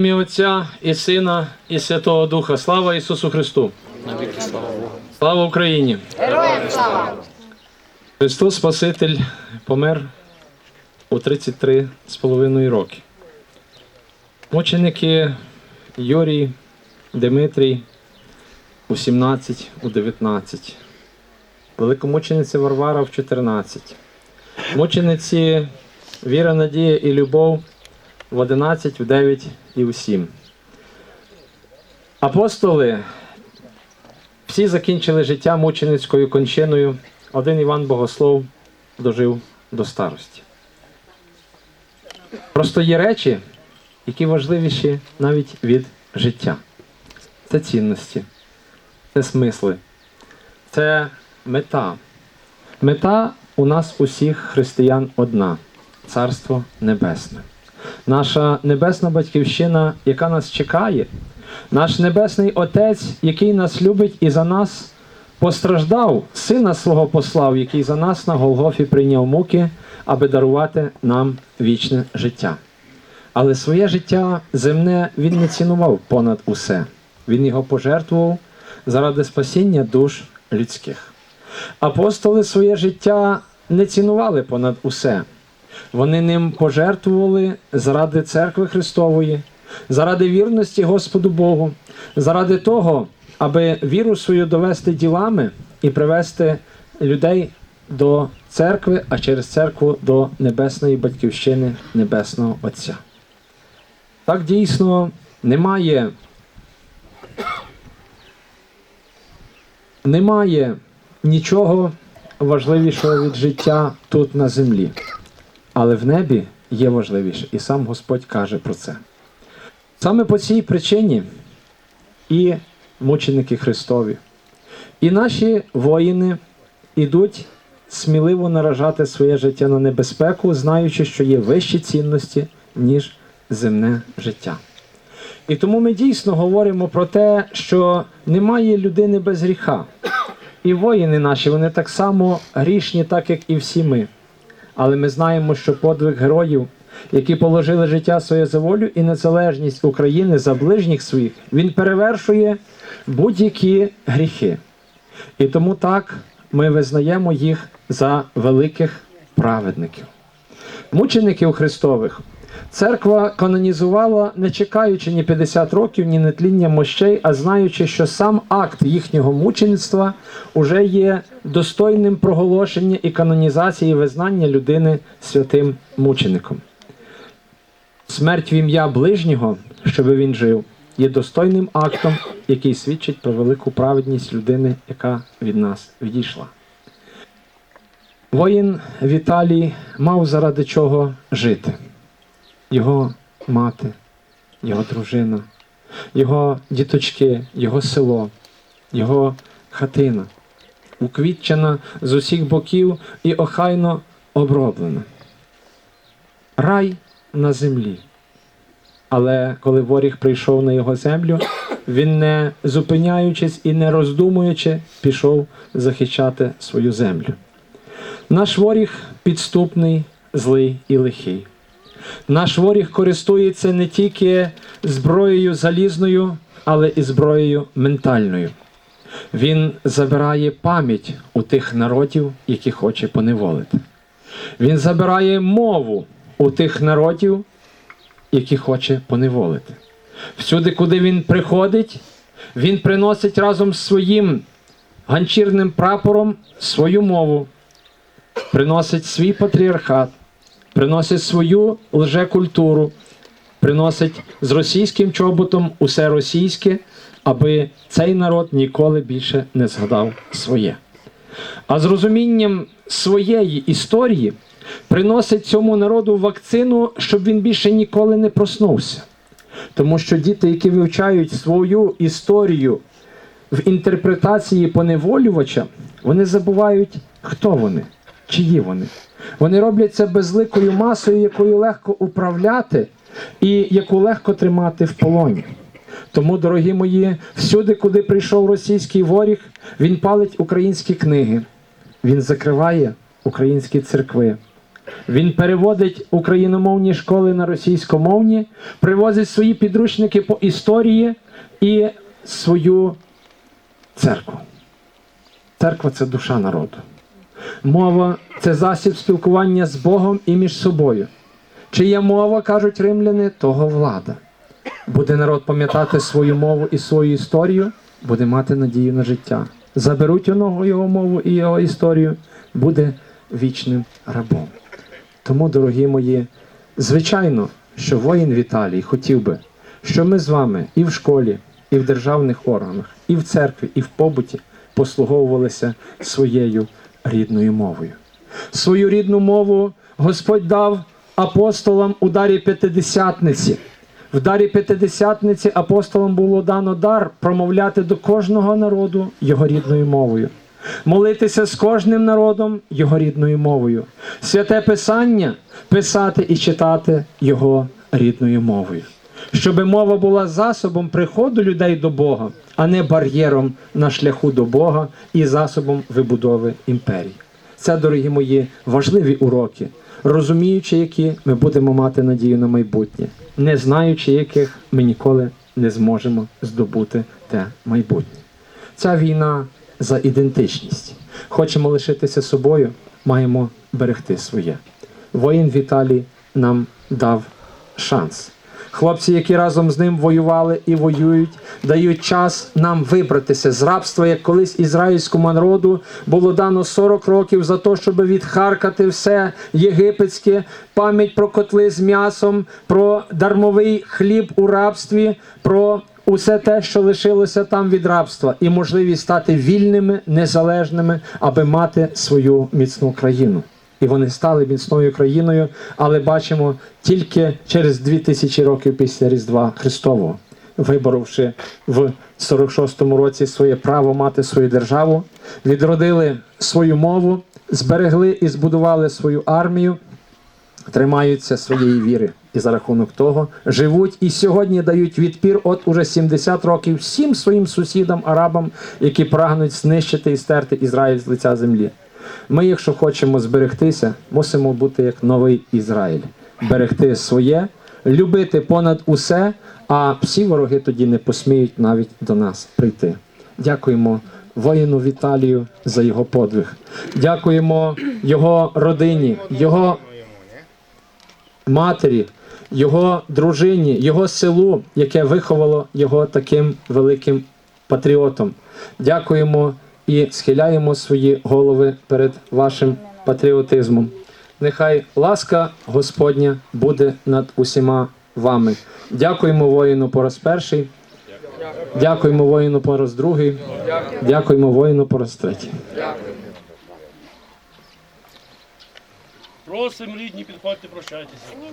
Ім'я Отця і Сина, і Святого Духа. Слава Ісусу Христу! Слава Україні! Героям слава! Христос Спаситель помер у 33 з половиною роки. Мученики Юрій, Димитрій у 17, у 19. Великомучениця Варвара в 14. Мучениці Віра, Надія і Любов в 11, в 9 і в 7. Апостоли всі закінчили життя мученицькою кончиною. Один Іван Богослов дожив до старості. Просто є речі, які важливіші навіть від життя. Це цінності, це смисли, це мета. Мета у нас усіх християн одна Царство Небесне. Наша небесна батьківщина, яка нас чекає, наш Небесний Отець, який нас любить і за нас постраждав, сина свого послав, який за нас на Голгофі прийняв муки, аби дарувати нам вічне життя. Але своє життя земне він не цінував понад усе. Він його пожертвував заради спасіння душ людських. Апостоли своє життя не цінували понад усе. Вони ним пожертвували заради церкви Христової, заради вірності Господу Богу, заради того, аби віру свою довести ділами і привести людей до церкви, а через церкву до небесної батьківщини Небесного Отця. Так дійсно немає. Немає нічого важливішого від життя тут на землі. Але в небі є важливіше, і сам Господь каже про це. Саме по цій причині і мученики Христові, і наші воїни ідуть сміливо наражати своє життя на небезпеку, знаючи, що є вищі цінності, ніж земне життя. І тому ми дійсно говоримо про те, що немає людини без гріха. І воїни наші, вони так само грішні, так як і всі ми. Але ми знаємо, що подвиг героїв, які положили життя своє за волю і незалежність України за ближніх своїх, він перевершує будь-які гріхи. І тому так ми визнаємо їх за великих праведників. Мучеників Христових церква канонізувала, не чекаючи ні 50 років, ні нетління мощей, а знаючи, що сам акт їхнього мучеництва уже є достойним проголошення і канонізації визнання людини святим мучеником. Смерть в ім'я ближнього, щоб він жив, є достойним актом, який свідчить про велику праведність людини, яка від нас відійшла. Воїн Віталій мав заради чого жити. Його мати, його дружина, його діточки, його село, його хатина, уквітчена з усіх боків і охайно оброблена. Рай на землі. Але коли воріг прийшов на його землю, він, не зупиняючись і не роздумуючи, пішов захищати свою землю. Наш воріг підступний, злий і лихий. Наш воріг користується не тільки зброєю залізною, але і зброєю ментальною. Він забирає пам'ять у тих народів, які хоче поневолити. Він забирає мову у тих народів, які хоче поневолити. Всюди, куди він приходить, він приносить разом з своїм ганчірним прапором свою мову, приносить свій патріархат, приносить свою лжекультуру, приносить з російським чоботом усе російське, аби цей народ ніколи більше не згадав своє. А з розумінням своєї історії приносить цьому народу вакцину, щоб він більше ніколи не проснувся. Тому що діти, які вивчають свою історію в інтерпретації поневолювача, вони забувають, хто вони, чиї вони. Вони роблять це безликою масою, якою легко управляти і яку легко тримати в полоні. Тому, дорогі мої, всюди, куди прийшов російський воріг, він палить українські книги, він закриває українські церкви, Він переводить україномовні школи на російськомовні, привозить свої підручники по історії і свою церкву. Церква це душа народу. Мова це засіб спілкування з Богом і між собою. Чия мова, кажуть римляни, того влада. Буде народ пам'ятати свою мову і свою історію, буде мати надію на життя. Заберуть у його мову і його історію, буде вічним рабом. Тому, дорогі мої, звичайно, що воїн Віталій хотів би, щоб ми з вами і в школі, і в державних органах, і в церкві, і в побуті послуговувалися своєю рідною мовою. Свою рідну мову Господь дав апостолам у дарі п'ятидесятниці. В дарі п'ятидесятниці апостолам було дано дар промовляти до кожного народу його рідною мовою, молитися з кожним народом його рідною мовою, святе Писання писати і читати його рідною мовою. Щоб мова була засобом приходу людей до Бога, а не бар'єром на шляху до Бога і засобом вибудови імперії. Це, дорогі мої, важливі уроки, розуміючи, які ми будемо мати надію на майбутнє, не знаючи, яких ми ніколи не зможемо здобути те майбутнє. Ця війна за ідентичність. Хочемо лишитися собою, маємо берегти своє. Воїн Віталій нам дав шанс. Хлопці, які разом з ним воювали і воюють, дають час нам вибратися з рабства, як колись ізраїльському народу було дано 40 років за те, щоб відхаркати все єгипетське, пам'ять про котли з м'ясом, про дармовий хліб у рабстві, про усе те, що лишилося там від рабства, і можливість стати вільними, незалежними, аби мати свою міцну країну. І вони стали міцною країною, але бачимо тільки через дві тисячі років після Різдва Христового, виборовши в 46-му році своє право мати свою державу, відродили свою мову, зберегли і збудували свою армію, тримаються своєї віри. І за рахунок того живуть і сьогодні дають відпір от уже 70 років всім своїм сусідам, арабам, які прагнуть знищити і стерти Ізраїль з лиця землі. Ми, якщо хочемо зберегтися, мусимо бути як новий Ізраїль, берегти своє, любити понад усе, а всі вороги тоді не посміють навіть до нас прийти. Дякуємо воїну Віталію за його подвиг. Дякуємо його родині, його матері, його дружині, його селу, яке виховало його таким великим патріотом. Дякуємо і схиляємо свої голови перед вашим патріотизмом. Нехай ласка Господня буде над усіма вами. Дякуємо воїну Порос перший. Дякуємо воїну Порос другий. Дякуємо воїну Порос третій. Просимо рідні, підходьте, прощайтеся.